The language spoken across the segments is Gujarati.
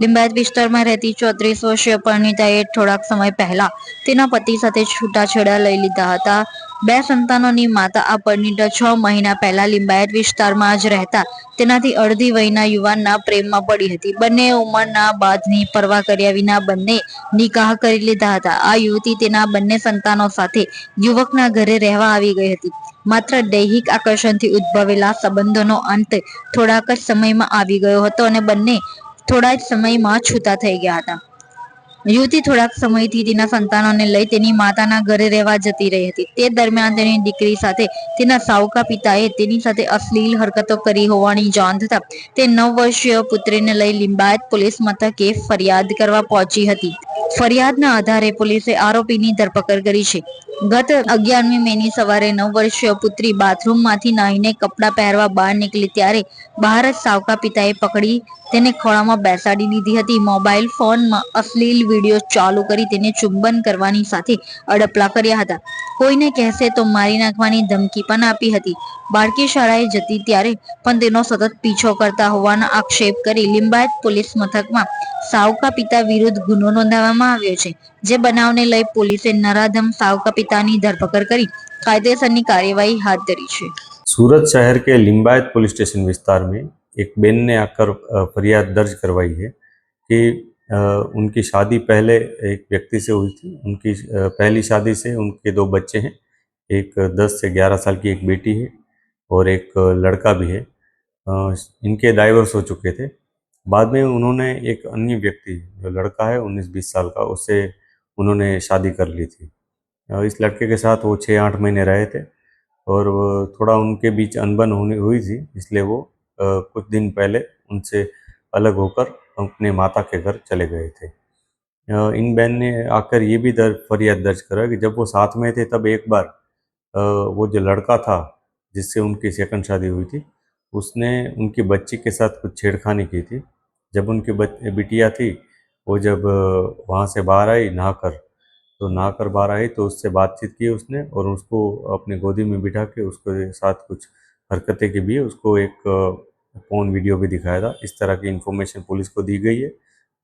લિંબાયત વિસ્તારમાં રહેતી ચોત્રીસ વર્ષીય પરિણીતાએ થોડાક સમય પહેલા તેના પતિ સાથે છૂટાછેડા લઈ લીધા હતા. બે સંતાનોની માતા આ પરિણીતા છ મહિના પહેલા લિંબાયત વિસ્તારમાં જ રહેતા. તેનાથી અડધી વયના યુવાનના પ્રેમમાં પડી હતી. બંને ઉંમરના બાદની પરવા કર્યા વિના બંને નિકાહ કરી લીધા હતા. આ યુવતી તેના બંને સંતાનો સાથે યુવકના ઘરે રહેવા આવી ગઈ હતી. માત્ર દૈહિક આકર્ષણથી ઉદ્ભવેલા સંબંધોનો અંત થોડાક જ સમયમાં આવી ગયો હતો અને બંને થોડા જ સમયમાં છૂટા થઈ ગયા હતા. યુવતી થોડાક સમયથી તેના સંતાનોને લઈ તેની માતાના ઘરે રહેવા જતી રહી હતી. તે દરમિયાન તેની દીકરી સાથે તેના સાવકા પિતાએ તેની સાથે અશ્લીલ હરકતો કરી હોવાની જાણ થતા તે નવ વર્ષીય પુત્રીને લઈ લિંબાયત પોલીસ મથકે ફરિયાદ કરવા પહોંચી હતી. ફરિયાદના આધારે પોલીસે આરોપીની ધરપકડ કરી છે. ગત અગિયારમી મેની સવારે નવ વર્ષીય પુત્રી બાથરૂમમાંથી નાહીને કપડાં પહેરવા બહાર નીકળી ત્યારે બહાર જ સાવકા પિતાએ પકડી તેને ખોળામાં બેસાડી દીધી હતી. મોબાઈલ ફોનમાં અશ્લીલ વીડિયો ચાલુ કરી તેને ચુંબન કરવાની સાથે અડપલા કર્યા હતા. કોઈને કહેશે તો મારી નાખવાની ધમકી પણ આપી હતી બાળકી શાળાએ જતી ત્યારે પણ તેનો સતત પીછો કરતા હોવાનો આક્ષેપ કરી લિંબાયત પોલીસ મથકમાં સાવકા પિતા વિરુદ્ધ ગુનો નોંધાવવામાં આવ્યો છે જે બનાવને લઈ પોલીસે નરાધમ સાવકા પિતાની ધરપકડ કરી કાયદેસરની કાર્યવાહી હાથ ધરી છે सूरत शहर के लिम्बायत पुलिस स्टेशन विस्तार में एक बेन ने आकर अ, फरियाद दर्ज करवाई है कि अ, उनकी शादी पहले एक व्यक्ति से हुई थी। उनकी पहली शादी से उनके दो बच्चे हैं। एक दस से ग्यारह साल की एक बेटी है और एक लड़का भी है। इनके डाइवर्स हो चुके थे। बाद में उन्होंने एक अन्य व्यक्ति, जो लड़का है, उन्नीस बीस साल का उससे उन्होंने शादी कर ली थी। इस लड़के के साथ वो छः आठ महीने रहे थे और थोड़ा उनके बीच अनबन होने हुई थी, इसलिए वो कुछ दिन पहले उनसे अलग होकर अपने माता के घर चले गए थे। इन बहन ने आकर ये भी दर, फरियाद दर्ज करा कि जब वो साथ में थे तब एक बार वो जो लड़का था जिससे उनकी सेकंड शादी हुई थी, उसने उनकी बच्ची के साथ कुछ छेड़खानी की थी। जब उनकी बिटिया थी, वो जब वहाँ से बाहर आई, नहाकर तो नहाकर बाहर आई तो उससे बातचीत की उसने और उसको अपनी गोदी में बिठा के उसके साथ कुछ हरकतें की भी, उसको एक फ़ोन वीडियो भी दिखाया था। इस तरह की इन्फॉर्मेशन पुलिस को दी गई है।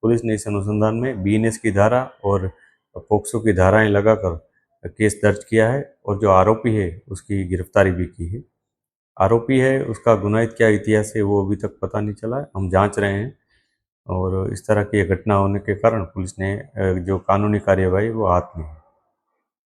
पुलिस ने इस अनुसंधान में बीएनएस की धारा और पोक्सो की धाराएँ लगाकर केस दर्ज किया है और जो आरोपी है, उसकी गिरफ्तारी भी की है। आरोपी है, उसका गुनाहित क्या इतिहास है, वो अभी तक पता नहीं चला है। हम जाँच रहे हैं और इस तरह की घटना होने के कारण पुलिस ने जो कानूनी कार्यवाही वो हाथ में है।